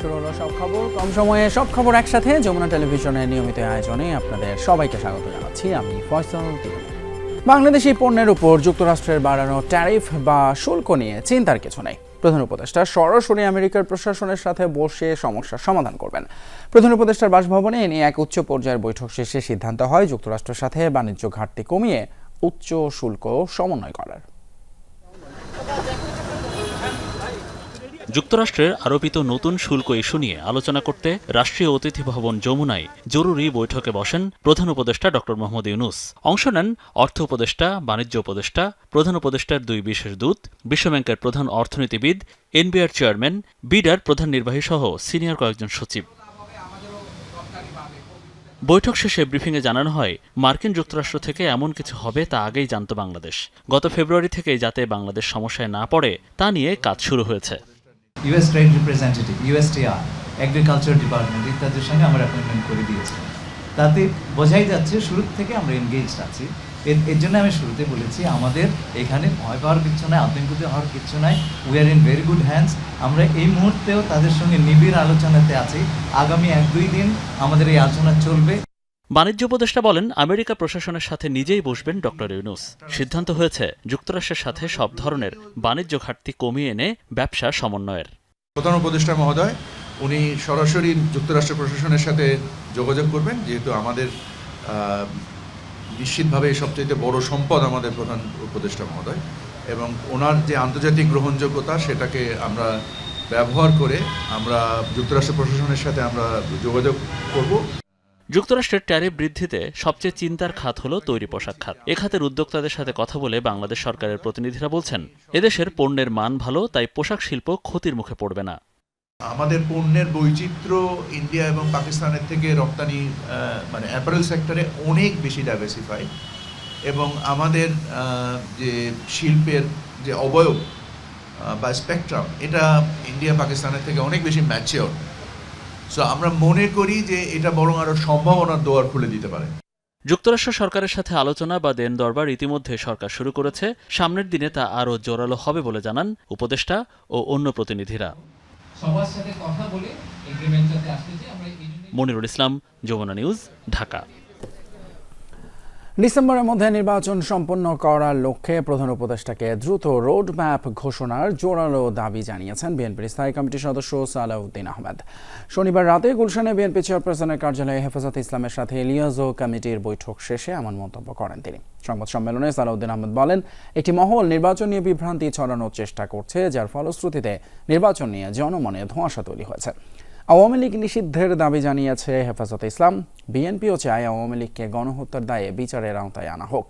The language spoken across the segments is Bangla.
শুরু হলো সব খবর, কম সময়ে সব খবর একসাথে যমুনা টেলিভিশনের নিয়মিত আয়োজনে আপনাদের সবাইকে স্বাগত জানাচ্ছি। আমি বাংলাদেশি পণ্যের উপর যুক্তরাষ্ট্রের বাড়ানো ট্যারিফ বা শুল্ক নিয়ে চিন্তার কিছু নেই। প্রধান উপদেষ্টা সরাসরি আমেরিকার প্রশাসনের সাথে বসে সমস্যার সমাধান করবেন। প্রধান উপদেষ্টার বাসভবনে এ নিয়ে এক উচ্চ পর্যায়ের বৈঠক শেষে সিদ্ধান্ত হয় যুক্তরাষ্ট্রের সাথে বাণিজ্য ঘাটতি কমিয়ে উচ্চ শুল্ক সমন্বয় করার। যুক্তরাষ্ট্রের আরোপিত নতুন শুল্ক ইস্যু নিয়ে আলোচনা করতে রাষ্ট্রীয় অতিথি ভবন যমুনায় জরুরি বৈঠকে বসেন প্রধান উপদেষ্টা ড. মোহাম্মদ ইউনুস। অংশ নেন অর্থ উপদেষ্টা, বাণিজ্য উপদেষ্টা, প্রধান উপদেষ্টার দুই বিশেষ দূত, বিশ্বব্যাংকের প্রধান অর্থনীতিবিদ, এনবিআর চেয়ারম্যান, বিডার প্রধান নির্বাহী সহ সিনিয়র কয়েকজন সচিব। বৈঠক শেষে ব্রিফিংয়ে জানানো হয়, মার্কিন যুক্তরাষ্ট্র থেকে এমন কিছু হবে তা আগেই জানত বাংলাদেশ। গত ফেব্রুয়ারি থেকেই যাতে বাংলাদেশ সমস্যায় না পড়ে, তা নিয়ে কাজ শুরু হয়েছে। US trade representative USTR agriculture department ইত্যাদির সঙ্গে আমরা অ্যাপয়েন্টমেন্ট করে দিয়েছি। তাতে বোঝাই যাচ্ছে শুরু থেকে আমরা এনগেজ আছি। এর এর জন্য আমি শুরুতে বলেছি, আমাদের এখানে ভয় পাওয়ার কিচ্ছু নাই, আতঙ্কিত হওয়ার কিচ্ছু নাই। We are in very good hands আমরা এই মুহূর্তেও তাদের সঙ্গে নিবিড় আলোচনাতে আছি। আগামী এক দুই দিন আমাদের এই আলোচনা চলবে। বাণিজ্য উপদেষ্টা বলেন, আমেরিকা প্রশাসনের সাথে নিজেই বসবেন ডক্টর ইউনুস। সিদ্ধান্ত হয়েছে, যুক্তরাষ্ট্রের সাথে সব ধরনের বাণিজ্য ঘাটতি কমিয়ে এনে ব্যবসা সমন্বয়ের। প্রধান উপদেষ্টা মহোদয়, উনি সরাসরি যুক্তরাষ্ট্র প্রশাসনের সাথে যোগাযোগ করবেন, যেহেতু আমাদের নিশ্চিতভাবে সবচেয়ে বড় সম্পদ আমাদের প্রধান উপদেষ্টা মহোদয়, এবং ওনার যে আন্তর্জাতিক গ্রহণযোগ্যতা, সেটাকে আমরা ব্যবহার করে আমরা যুক্তরাষ্ট্র প্রশাসনের সাথে আমরা যোগাযোগ করব। যুক্তরাষ্ট্রের ট্যারিফ বৃদ্ধিতে সবচেয়ে চিন্তার খাত হল তৈরি পোশাক খাত। এ খাতের উদ্যোক্তাদের সাথে কথা বলে বাংলাদেশ সরকারের প্রতিনিধিরা বলছেন, এদেশের পণ্যের মান ভালো, তাই পোশাক শিল্প ক্ষতির মুখে পড়বে না। আমাদের পণ্যের বৈচিত্র্য ইন্ডিয়া এবং পাকিস্তানের থেকে রপ্তানি মানে অ্যাপারেল সেক্টরে অনেক বেশি ডাইভার্সিফাই এবং আমাদের যে শিল্পের যে অবয়ব বা স্পেকট্রাম এটা ইন্ডিয়া পাকিস্তানের থেকে অনেক বেশি ম্যাচিওর সো আমরা মনে করি যে এটা বরং আরও সম্ভাবনার দোয়ার খুলে দিতে পারে। যুক্তরাষ্ট্র সরকারের সাথে আলোচনা বা দেন দরবার ইতিমধ্যে সরকার শুরু করেছে। সামনের দিনে তা আরও জোরালো হবে বলে জানান উপদেষ্টা ও অন্য প্রতিনিধিরা। সবার সাথে কথা বলে এগ্রিমেন্টটাতে আসতে যে আমরা মনিরুল ইসলাম যমুনা নিউজ ঢাকা। ডিসেম্বরের মধ্যে নির্বাচন সম্পন্ন করার লক্ষ্যে প্রধান উপদেষ্টাকে দ্রুত রোড ম্যাপ ঘোষণার জোরালো দাবি জানিয়েছেন বিএনপির স্থায়ী কমিটির সদস্য সালাউদ্দিন আহমেদ। শনিবার রাতে গুলশানে বিএনপি চেয়ারপারসনের কার্যালয়ে হেফাজত ইসলামের সাথে লিয়াজো কমিটির বৈঠক শেষে এমন মন্তব্য করেন তিনি। সংবাদ সম্মেলনে সালাউদ্দিন আহমেদ বলেন, একটি মহল নির্বাচন নিয়ে বিভ্রান্তি ছড়ানোর চেষ্টা করছে, যার ফলশ্রুতিতে নির্বাচন নিয়ে জনমনে ধোঁয়াশা তৈরি হয়েছে। আওয়ামী লীগ নিষিদ্ধের দাবি জানিয়েছে হেফাজতে ইসলাম। বিএনপিও চায় আওয়ামী লীগকে গণহত্যার দায়ে বিচারের আওতায় আনা হোক।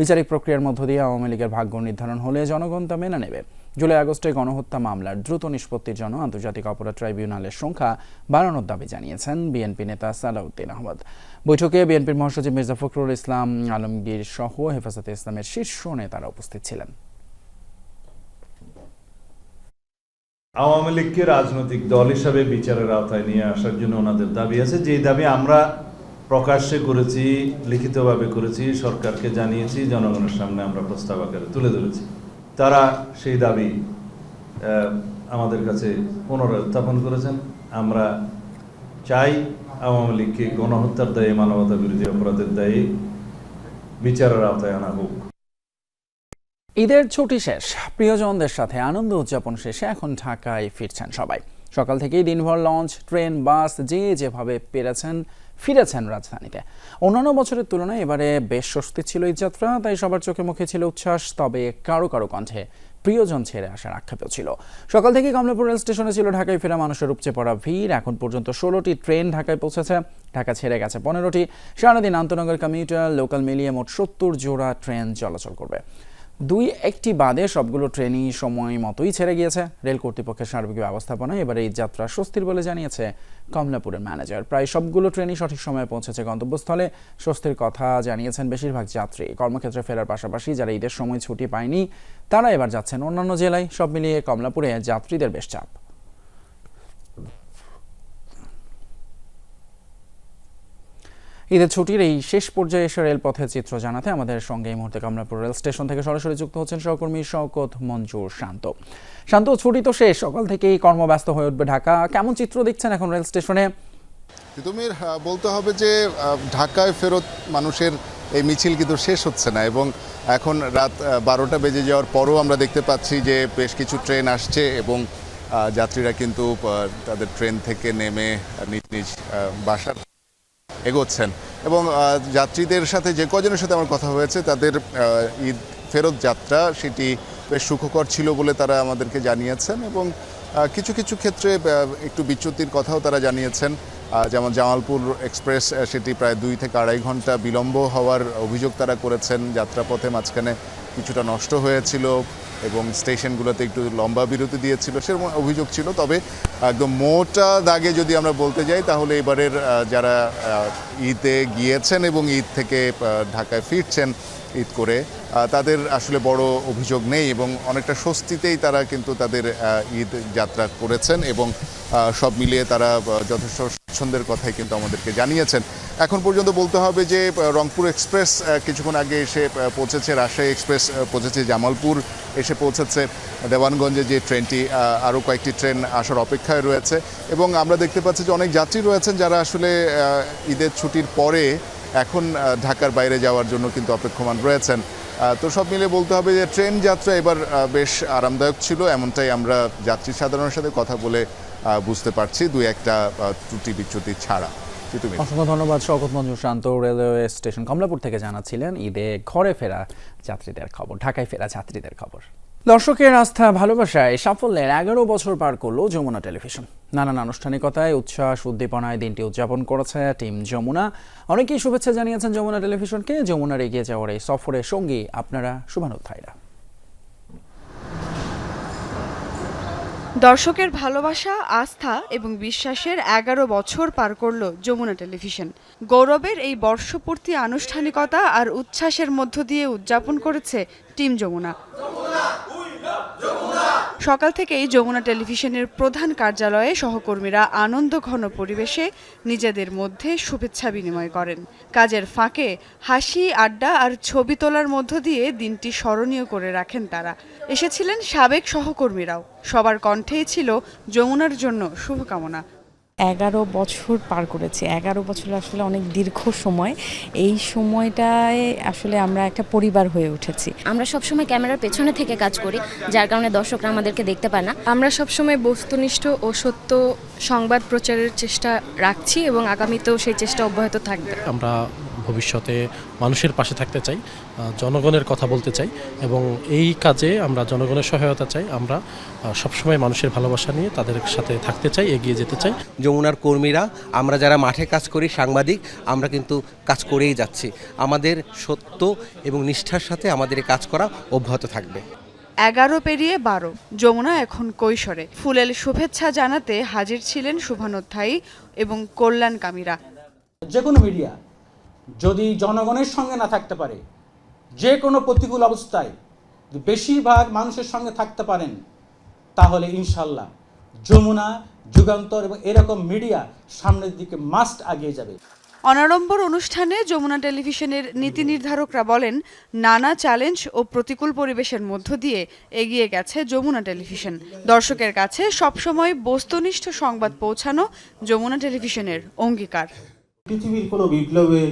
বিচারিক প্রক্রিয়ার মধ্য দিয়ে আওয়ামী লীগের ভাগ্য নির্ধারণ হলে জনগণ তা মেনে নেবে। জুলাই আগস্টে গণহত্যা মামলার দ্রুত নিষ্পত্তির জন্য আন্তর্জাতিক অপরাধ ট্রাইব্যুনালের সংখ্যা বাড়ানোর দাবি জানিয়েছেন বিএনপি নেতা সালাউদ্দিন আহমদ। বৈঠকে বিএনপির মহাসচিব মির্জা ফখরুল ইসলাম, আলমগীর সহ হেফাজতে ইসলামের শীর্ষ নেতারা উপস্থিত ছিলেন। আওয়ামী লীগকে রাজনৈতিক দল হিসাবে বিচারের আওতায় নিয়ে আসার জন্য ওনাদের দাবি আছে। যেই দাবি আমরা প্রকাশ্যে করেছি, লিখিতভাবে করেছি, সরকারকে জানিয়েছি, জনগণের সামনে আমরা প্রস্তাব আকারে তুলে ধরেছি। তারা সেই দাবি আমাদের কাছে পুনরায় উত্থাপন করেছেন। আমরা চাই আওয়ামী লীগকে গণহত্যার দায়ে মানবতা বিরোধী অপরাধের দায়ে বিচারের আওতায় আনা হোক। ঈদের ছুটি শেষ। প্রিয়জনদের সাথে আনন্দ উদযাপন শেষে এখন ঢাকায় ফিরছেন সবাই। সকাল থেকেই দিনভর লঞ্চ, ট্রেন, বাস যে যেভাবে পেরেছেন, ফিরেছেন রাজধানীতে। অন্যান্য বছরের তুলনায় এবারে বেশ স্বস্তি ছিল এই যাত্রা, তাই সবার চোখে মুখে ছিল উচ্ছ্বাস, তবে কারও কারও কণ্ঠে প্রিয়জন ছেড়ে আসার আক্ষেপও ছিল। সকাল থেকে কমলাপুর রেল স্টেশনে ছিল ঢাকায় ফেরা মানুষের উপচে পড়া ভিড়। এখন পর্যন্ত ষোলোটি ট্রেন ঢাকায় পৌঁছেছে। ঢাকা ছেড়ে গেছে পনেরোটি। সারাদিন আন্তনগর, কমিউটার, লোকাল মিলিয়ে মোট সত্তর জোড়া ট্রেন চলাচল করবে। দুই একটি বাদে সবগুলো ট্রেনই সময় মতোই ছেড়ে গিয়েছে। রেল কর্তৃপক্ষের সার্বিক ব্যবস্থাপনা এবারে এই যাত্রা স্বস্তির বলে জানিয়েছে কমলাপুরের ম্যানেজার। প্রায় সবগুলো ট্রেনই সঠিক সময়ে পৌঁছেছে গন্তব্যস্থলে। স্বস্তির কথা জানিয়েছেন বেশিরভাগ যাত্রী। কর্মক্ষেত্রে ফেরার পাশাপাশি যারা ঈদের সময় ছুটি পায়নি, তারা এবার যাচ্ছেন অন্যান্য জেলায়। সব মিলিয়ে কমলাপুরে যাত্রীদের বেশ চাপ। ঈদের ছুটির এই শেষ পর্যায়ে এসে রেলপথের চিত্র জানাতে আমাদের সঙ্গে এই মুহূর্তে কমলাপুর রেল স্টেশন থেকে সরাসরি যুক্ত হচ্ছেন সহকর্মী শওকত মঞ্জুর শান্ত। শান্ত, ছুটি তো শেষ, সকাল থেকেই কর্মব্যস্ত হয়ে উঠবে ঢাকা। কেমন চিত্র দেখছেন এখন রেল স্টেশনে? তিতুমির বলতে হবে যে ঢাকায় ফেরত মানুষের এই মিছিল কিন্তু শেষ হচ্ছে না এবং এখন রাত বারোটা বেজে যাওয়ার পরও আমরা দেখতে পাচ্ছি যে বেশ কিছু ট্রেন আসছে এবং যাত্রীরা কিন্তু তাদের ট্রেন থেকে নেমে নিজ নিজ বাসার এগোচ্ছেন। এবং যাত্রীদের সাথে যে কজনের সাথে আমার কথা হয়েছে, তাদের ঈদ ফেরত যাত্রা সেটি বেশ সুখকর ছিল বলে তারা আমাদেরকে জানিয়েছেন এবং কিছু কিছু ক্ষেত্রে একটু বিচ্যুতির কথাও তারা জানিয়েছেন। যেমন জামালপুর এক্সপ্রেস সেটি প্রায় দুই থেকে আড়াই ঘণ্টা বিলম্ব হওয়ার অভিযোগ তারা করেছেন। যাত্রাপথে মাঝখানে কিছুটা নষ্ট হয়েছিল। এবং স্টেশনগুলোতে একটু লম্বা বিরতি দিয়েছিল, সেরকম অভিযোগ ছিল। তবে একদম মোটা দাগে যদি আমরা বলতে যাই, তাহলে এবারের যারা ঈদে গিয়েছেন এবং ঈদ থেকে ঢাকায় ফিরছেন ঈদ করে তাদের আসলে বড় অভিযোগ নেই এবং অনেকটা স্বস্তিতেই তারা কিন্তু তাদের ঈদ যাত্রা করেছেন এবং সব মিলিয়ে তারা যথেষ্ট স্বচ্ছন্দের কথাই কিন্তু আমাদেরকে জানিয়েছেন। এখন পর্যন্ত বলতে হবে যে রংপুর এক্সপ্রেস কিছুক্ষণ আগে এসে পৌঁছেছে, রাজশাহী এক্সপ্রেস পৌঁছেছে জামালপুর এসে পৌঁছেছে দেওয়ানগঞ্জে যে ট্রেনটি আরও কয়েকটি ট্রেন আসার অপেক্ষায় রয়েছে। এবং আমরা দেখতে পাচ্ছি যে অনেক যাত্রী রয়েছেন যারা আসলে ঈদের ছুটির পরে এখন ঢাকার বাইরে যাওয়ার জন্য কিন্তু অপেক্ষমান রয়েছেন। তো সব মিলে বলতে হবে যে ট্রেন যাত্রা এবার বেশ আরামদায়ক ছিল। এমনটাই আমরা যাত্রী সাধারণের সাথে কথা বলে বুঝতে পারছি। দুই একটা ত্রুটি বিচ্যুতি ছাড়া। অসংখ্য ধন্যবাদ শওকত মঞ্জুর শান্ত রেলওয়ে স্টেশন কমলাপুর থেকে জানাচ্ছিলেন ঈদে ঘরে ফেরা যাত্রীদের খবর, ঢাকায় ফেরা যাত্রীদের খবর। দর্শকের আস্থা, ভালোবাসায়, সাফল্যের এগারো বছর পার করল যমুনা টেলিভিশন। নানান আনুষ্ঠানিকতায়, উচ্ছ্বাস, উদ্দীপনায় দিনটি উদযাপন করেছে টিম যমুনা। অনেকেই শুভেচ্ছা জানিয়েছেন যমুনা টেলিভিশনকে। যমুনার এগিয়ে যাওয়ার এই সফরের সঙ্গী আপনারা শুভানুধ্যায়ীরা দর্শকের ভালোবাসা, আস্থা এবং বিশ্বাসের এগারো বছর পার করল যমুনা টেলিভিশন। গৌরবের এই বর্ষপূর্তি আনুষ্ঠানিকতা আর উচ্ছ্বাসের মধ্য দিয়ে উদযাপন করেছে টিম যমুনা। সকাল থেকেই যমুনা টেলিভিশনের প্রধান কার্যালয়ে সহকর্মীরা আনন্দ ঘন পরিবেশে নিজেদের মধ্যে শুভেচ্ছা বিনিময় করেন। কাজের ফাঁকে হাসি, আড্ডা আর ছবি তোলার মধ্য দিয়ে দিনটি স্মরণীয় করে রাখেন তারা। এসেছিলেন সাবেক সহকর্মীরাও। সবার কণ্ঠেই ছিল যমুনার জন্য শুভকামনা। এগারো বছর পার করেছি। এগারো বছর আসলে অনেক দীর্ঘ সময়। এই সময়টায় আসলে আমরা একটা পরিবার হয়ে উঠেছি। আমরা সবসময় ক্যামেরার পেছনে থেকে কাজ করি যার কারণে দর্শকরা আমাদেরকে দেখতে পায় না। আমরা সবসময় বস্তুনিষ্ঠ ও সত্য সংবাদ প্রচারের চেষ্টা রাখছি এবং আগামীতেও সেই চেষ্টা অব্যাহত থাকবে। আমরা ভবিষ্যতে মানুষের পাশে থাকতে চাই জনগণের কথা বলতে চাই এবং এই কাজে আমরা জনগণের সহায়তা চাই আমরা সবসময় মানুষের ভালোবাসা নিয়ে তাদের সাথে থাকতে চাই এগিয়ে যেতে চাই। যমুনার কর্মীরা আমরা যারা মাঠে কাজ করি সাংবাদিক আমরা কিন্তু কাজ করেই যাচ্ছি। আমাদের সত্য এবং নিষ্ঠার সাথে আমাদের এই কাজ করা অব্যাহত থাকবে। এগারো পেরিয়ে বারো যমুনা এখন কৈশোরে। ফুলেল শুভেচ্ছা জানাতে হাজির ছিলেন শুভানুধ্যায়ী এবং কল্যাণকামীরা। যে কোনো মিডিয়া যদি জনগণের সঙ্গে না থাকতে পারে যে কোনো প্রতিকূল অবস্থায় বেশিরভাগ মানুষের সঙ্গে থাকতে পারেন তাহলে ইনশাল্লাহ যমুনা যুগান্তর এবং এরকম মিডিয়া সামনের দিকে মাস্ট আগিয়ে যাবে। অনাড়ম্বর অনুষ্ঠানে যমুনা টেলিভিশনের নীতি নির্ধারকরা বলেন নানা চ্যালেঞ্জ ও প্রতিকূল পরিবেশের মধ্য দিয়ে এগিয়ে গেছে যমুনা টেলিভিশন। দর্শকের কাছে সবসময় বস্তুনিষ্ঠ সংবাদ পৌঁছানো যমুনা টেলিভিশনের অঙ্গীকার। পৃথিবীর কোনো বিপ্লবে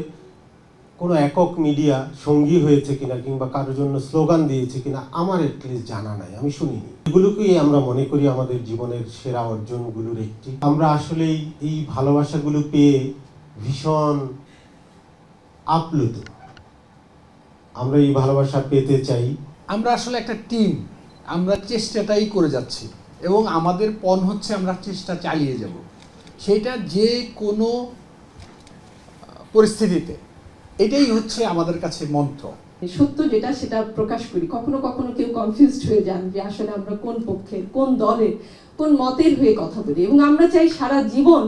কোনো একক মিডিয়া সঙ্গী হয়েছে কিনা কিংবা কারোর জন্য স্লোগান দিয়েছে কিনা, আমার এটলিস্ট জানা নাই, আমি শুনিনি। এগুলোকেই আমরা মনে করি আমাদের জীবনের সেরা অর্জনগুলোর একটি। আমরা আসলেই এই ভালোবাসাগুলো পেয়ে ভীষণ আপ্লুত। আমরা এই ভালোবাসা পেতে চাই। আমরা আসলে একটা টিম আমরা চেষ্টাটাই করে যাচ্ছি এবং আমাদের পণ হচ্ছে আমরা চেষ্টা চালিয়ে যাব। সেটা যে কোনো পরিস্থিতিতে। এটাই হচ্ছে আমাদের কাছে মন্ত্র। সত্য যেটা, সেটা প্রকাশ করি। কখনো কখনো কেউ কনফিউজড হয়ে যান যে আসলে আমরা কোন পক্ষের কোন দলের কোন মতের হয়ে কথা বলি। এবং আমরা চাই সারা জীবন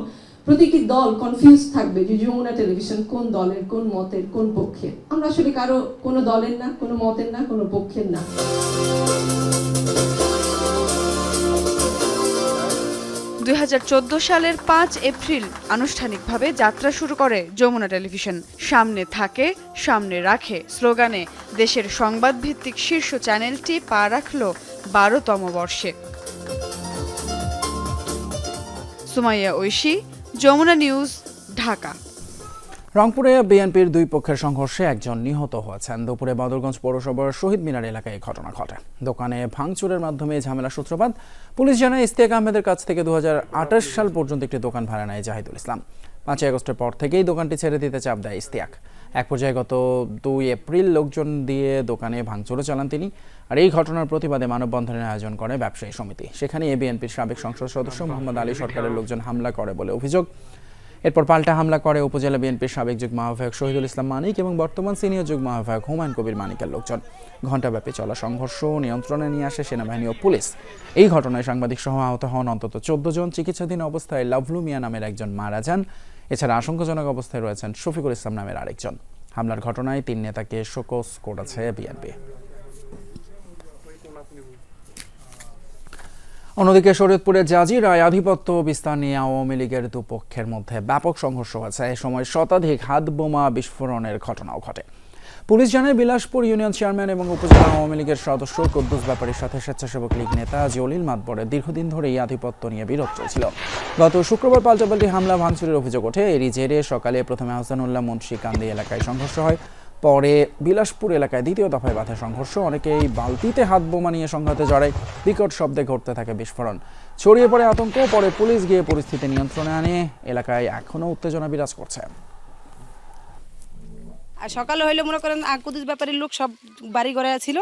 প্রতিটি দল কনফিউজ থাকবে যে যমুনা টেলিভিশন কোন দলের, কোন মতের, কোন পক্ষের। আমরা আসলে কারও কোনো দলের না, কোনো মতের না, কোনো পক্ষের না। দুই হাজার চোদ্দ সালের পাঁচ এপ্রিল আনুষ্ঠানিকভাবে যাত্রা শুরু করে যমুনা টেলিভিশন। সামনে থাকে, সামনে রাখে স্লোগানে, দেশের সংবাদ ভিত্তিক শীর্ষ চ্যানেলটি পা রাখল বারোতম বর্ষে। সুমাইয়া ঐশী, যমুনা নিউজ, ঢাকা। রংপুরে বিএনপির দুই পক্ষের সংঘর্ষে একজন নিহত হয়েছেন। দুপুরে বদরগঞ্জ পৌরসভার শহীদ মিনার এলাকায় এই ঘটনা ঘটে। দোকানে ভাঙচুরের মাধ্যমে ঝামেলা সূত্রপাত। পুলিশ জানায় ইস্তিয়াক আহমেদের কাছ থেকে দু সাল পর্যন্ত একটি দোকান ভাড়া নেয় জাহিদুল ইসলাম। পাঁচই আগস্টের পর থেকেই দোকানটি ছেড়ে দিতে চাপ দেয় ইস্তিয়াক এক পর্যায়ে গত দুই এপ্রিল লোকজন দিয়ে দোকানে ভাঙচুরও চালান তিনি। আর এই ঘটনার প্রতিবাদে মানববন্ধনের আয়োজন করে ব্যবসায়ী সমিতি। সেখানে এ বিএনপির সাবেক সংসদ সদস্য মোহাম্মদ আলী সরকারের লোকজন হামলা করে বলে অভিযোগ। এরপর পাল্টা হামলা করে উপজেলা বিএনপির সাবেক যুগ্ম আহ্বায়ক শহীদুল ইসলাম মানিক এবং বর্তমান সিনিয়র যুগ্ম আহ্বায়ক হুমায়ুন কবির মানিকের লোকজন। ঘণ্টাব্যাপী চলা সংঘর্ষ নিয়ন্ত্রণে নিয়ে আসে সেনাবাহিনী ও পুলিশ। এই ঘটনায় সাংবাদিক সহ আহত হন অন্তত চোদ্দ জন চিকিৎসাধীন অবস্থায় লাভলু মিয়া নামের একজন মারা যান। এছাড়া আশঙ্কাজনক অবস্থায় রয়েছেন শফিকুল ইসলাম নামের আরেকজন। হামলার ঘটনায় তিন নেতাকে শোকস করেছে বিএনপি। অন্যদিকে শরীয়তপুরের জাজিরায় আধিপত্য বিস্তার নিয়ে আওয়ামী লীগের দুপক্ষের মধ্যে ব্যাপক সংঘর্ষ হয়েছে। এ সময় শতাধিক হাত বোমা বিস্ফোরণের ঘটনাও ঘটে। পুলিশ জানায়, বিলাসপুর ইউনিয়ন চেয়ারম্যান এবং উপজেলা আওয়ামী লীগের সদস্য কুদ্দুস ব্যাপারীর সাথে স্বেচ্ছাসেবক লীগ নেতা জলিল মাতবরের দীর্ঘদিন ধরে এই আধিপত্য নিয়ে বিরোধ চলছিল। গত শুক্রবার পাল্টাপাল্টি হামলা, ভাঙচুরের অভিযোগ ওঠে। এরই জেরে সকালে প্রথমে হাসানুল্লাহ মুন্সি কান্দি এলাকায় সংঘর্ষ হয়। পরে বিলাসপুর এলাকায় দ্বিতীয় দফায় বাধা সংঘর্ষ। অনেকেই বালতিতে হাত বোমা নিয়ে সংঘাতে জড়ায়। বিকট শব্দে ঘটতে থাকে বিস্ফোরণ। ছড়িয়ে পড়ে আতঙ্ক, পরে পুলিশ গিয়ে পরিস্থিতি নিয়ন্ত্রণে আনে। এলাকায় এখনও উত্তেজনা বিরাজ করছে। আর সকালে হইলে মনে করেন আকুদিস ব্যাপারের লোক সব বাড়ি ঘরে ছিল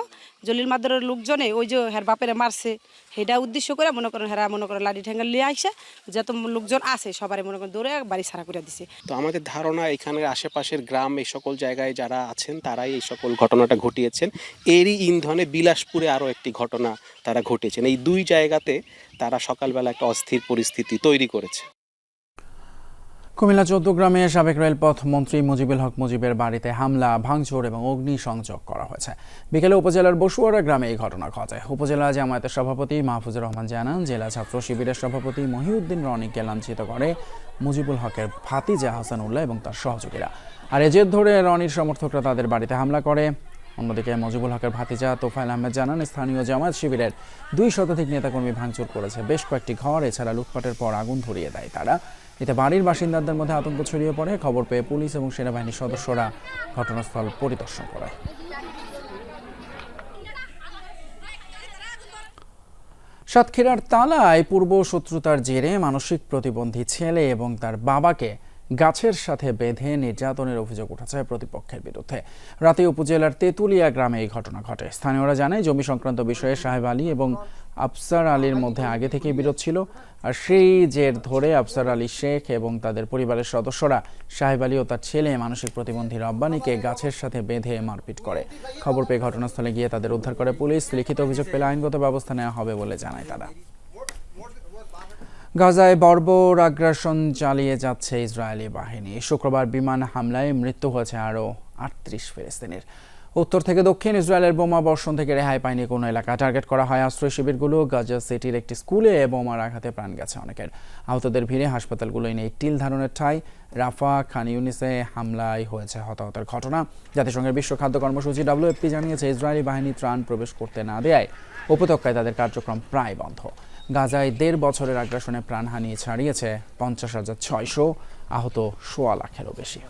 জলির মাদরের লোকজনে ওই যে হের বাপেরে মারছে সেটা উদ্দেশ্য করে মনে করেন হেরা মনে করেন লাঠি ঠেঙ্গা লিয়ে আইসা, যত লোকজন আছে সবারই মনে করেন দৌড়ে বাড়ি সারা করে দিছে। তো আমাদের ধারণা এখানের আশেপাশের গ্রাম এই সকল জায়গায় যারা আছেন, তারাই এই সকল ঘটনাটা ঘটিয়েছেন। এরই ইন্ধনে বিলাসপুরে আরও একটি ঘটনা তারা ঘটেছেন। এই দুই জায়গাতে তারা সকালবেলা একটা অস্থির পরিস্থিতি তৈরি করেছে। কুমিল্লা চৌদ্দগ্রামে সাবেক রেলপথ মন্ত্রী মুজিবুল হক মুজিবের বাড়িতে হামলা, ভাঙচুর এবং অগ্নিসংযোগ করা হয়েছে। বিকেলে উপজেলার বসুয়ারা গ্রামে এই ঘটনা ঘটে। উপজেলা জামায়াতের সভাপতি মাহফুজুর রহমান জানান, জেলা ছাত্র শিবিরের সভাপতি মহিউদ্দিন রনিকে লাঞ্ছিত করে মুজিবুল হকের ভাতিজা হাসান উল্লাহ এবং তার সহযোগীরা। আর এজের ধরে রনির সমর্থকরা তাদের বাড়িতে হামলা করে। অন্যদিকে মুজিবুল হকের ভাতিজা তোফাইল আহমেদ জানান, স্থানীয় জামায়াত শিবিরের দুই শতাধিক নেতাকর্মী ভাঙচুর করেছে। বেশ কয়েকটি ঘর, এছাড়া লুটপাটের পর আগুন ধরিয়ে দেয় তারা। এতে বাড়ির বাসিন্দাদের মধ্যে আতঙ্ক ছড়িয়ে পড়ে। খবর পেয়ে পুলিশ এবং সেনাবাহিনীর সদস্যরা ঘটনাস্থল পরিদর্শন করে। সাতক্ষীরার তালায় পূর্ব শত্রুতার জেরে মানসিক প্রতিবন্ধী ছেলে এবং তার বাবাকে গাছের সাথে বেঁধে নির্যাতনের অভিযোগ উঠেছে প্রতিপক্ষের বিরুদ্ধে। রাতে উপজেলার তেঁতুলিয়া গ্রামে এই ঘটনা ঘটে। স্থানীয়রা জানায়, জমি সংক্রান্ত বিষয়ে সাহেব আলী এবং আফসার আলীর মধ্যে আগে থেকেই বিরোধ ছিল। আর সেই জের ধরে আফসার আলী শেখ এবং তাদের পরিবারের সদস্যরা সাহেব আলী ও তার ছেলে মানসিক প্রতিবন্ধী রব্বানীকে গাছের সাথে বেঁধে মারপিট করে। খবর পেয়ে ঘটনাস্থলে গিয়ে তাদের উদ্ধার করে পুলিশ। লিখিত অভিযোগ পেলে আইনগত ব্যবস্থা নেওয়া হবে বলে জানায় তারা। গাজায় বর্বর আগ্রাসন চালিয়ে যাচ্ছে ইসরায়েলি বাহিনী। শুক্রবার বিমান হামলায় মৃত্যু হয়েছে আরও আটত্রিশ ফিলিস্তিনির। উত্তর থেকে দক্ষিণ ইসরায়েলের বোমা বর্ষণ থেকে রেহাই পায়নি কোনো এলাকা। টার্গেট করা হয় আশ্রয় শিবিরগুলো। গাজা সিটির একটি স্কুলে বোমার আঘাতে প্রাণ গেছে অনেকের। আহতদের ভিড়ে হাসপাতালগুলোই নেই টিল ধারণের ঠাই। রাফা খান ইউনিসে হামলায় হয়েছে হতাহতের ঘটনা। জাতিসংঘের বিশ্ব খাদ্য কর্মসূচি ডাব্লিউএফপি জানিয়েছে, ইসরায়েলি বাহিনী ত্রাণ প্রবেশ করতে না দেয় উপত্যকায় তাদের কার্যক্রম প্রায় বন্ধ। গাজায় দেড় বছরের আগ্রাসনে প্রাণহানি ছাড়িয়েছে পঞ্চাশ হাজার ছয়শো আহত সোয়া লাখেরও বেশি।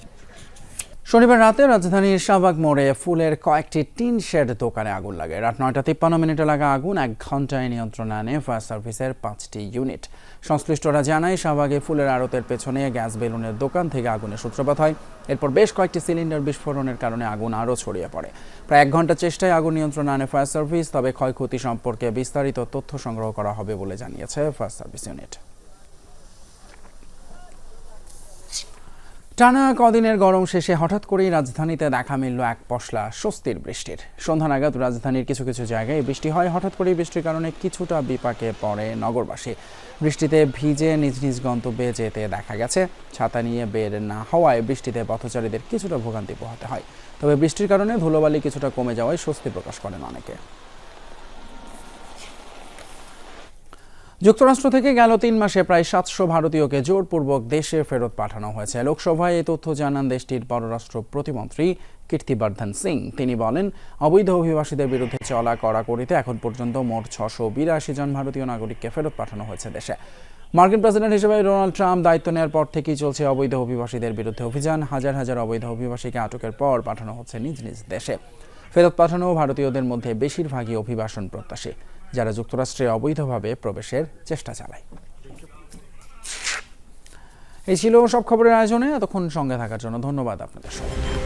শনিবার রাতে রাজধানীর শাহবাগ মোড়ে ফুলের কয়েকটি টিন শেড দোকানে আগুন লাগে। রাত নয়টা তিপ্পান্ন মিনিটে লাগা আগুন এক ঘন্টায় নিয়ন্ত্রণে আনে ফায়ার সার্ভিসের পাঁচটি ইউনিট। সংশ্লিষ্টরা জানায়, শাহবাগে ফুলের আড়তের পেছনে গ্যাস বেলুনের দোকান থেকে আগুনের সূত্রপাত হয়। এরপর বেশ কয়েকটি সিলিন্ডার বিস্ফোরণের কারণে আগুন আরও ছড়িয়ে পড়ে। প্রায় এক ঘণ্টা চেষ্টায় আগুন নিয়ন্ত্রণে আনে ফায়ার সার্ভিস, তবে ক্ষয়ক্ষতি সম্পর্কে বিস্তারিত তথ্য সংগ্রহ করা হবে বলে জানিয়েছে ফায়ার সার্ভিস ইউনিট। টানা কদিনের গরম শেষে হঠাৎ করেই রাজধানীতে দেখা মিলল এক পশলা স্বস্তির বৃষ্টির। সন্ধ্যা নাগাদ রাজধানীর কিছু কিছু জায়গায় বৃষ্টি হয়। হঠাৎ করেই বৃষ্টির কারণে কিছুটা বিপাকে পড়ে নগরবাসী। বৃষ্টিতে ভিজে নিজ নিজ গন্তব্যে যেতে দেখা গেছে। ছাতা নিয়ে বের না হওয়ায় বৃষ্টিতে পথচারীদের কিছুটা ভোগান্তি পোহাতে হয়। তবে বৃষ্টির কারণে ধুলোবালি কিছুটা কমে যাওয়ায় স্বস্তি প্রকাশ করেন অনেকে। যুক্তরাষ্ট্র থেকে গেল তিন মাসে প্রায় সাতশো ভারতীয়কে জোরপূর্বক দেশে ফেরত পাঠানো হয়েছে। লোকসভায় এই তথ্য জানান দেশটির পররাষ্ট্র প্রতিমন্ত্রী কীর্তিবর্ধন সিং। তিনি বলেন, অবৈধ অভিবাসীদের বিরুদ্ধে চলা কড়াকড়িতে এখন পর্যন্ত মোট ছশো বিরাশি জন ভারতীয় নাগরিককে ফেরত পাঠানো হয়েছে দেশে। মার্কিন প্রেসিডেন্ট হিসেবে ডোনাল্ড ট্রাম্প দায়িত্ব নেওয়ার পর থেকেই চলছে অবৈধ অভিবাসীদের বিরুদ্ধে অভিযান। হাজার হাজার অবৈধ অভিবাসীকে আটকের পর পাঠানো হচ্ছে নিজ নিজ দেশে। ফেরত পাঠানো ভারতীয়দের মধ্যে বেশিরভাগই অভিবাসন প্রত্যাশী। যারা যুক্তরাষ্ট্রে অবৈধভাবে প্রবেশের চেষ্টা চালায়। এই ছিল সব খবরের আয়োজনে। এতক্ষণ সঙ্গে থাকার জন্য ধন্যবাদ আপনাদের সবাইকে।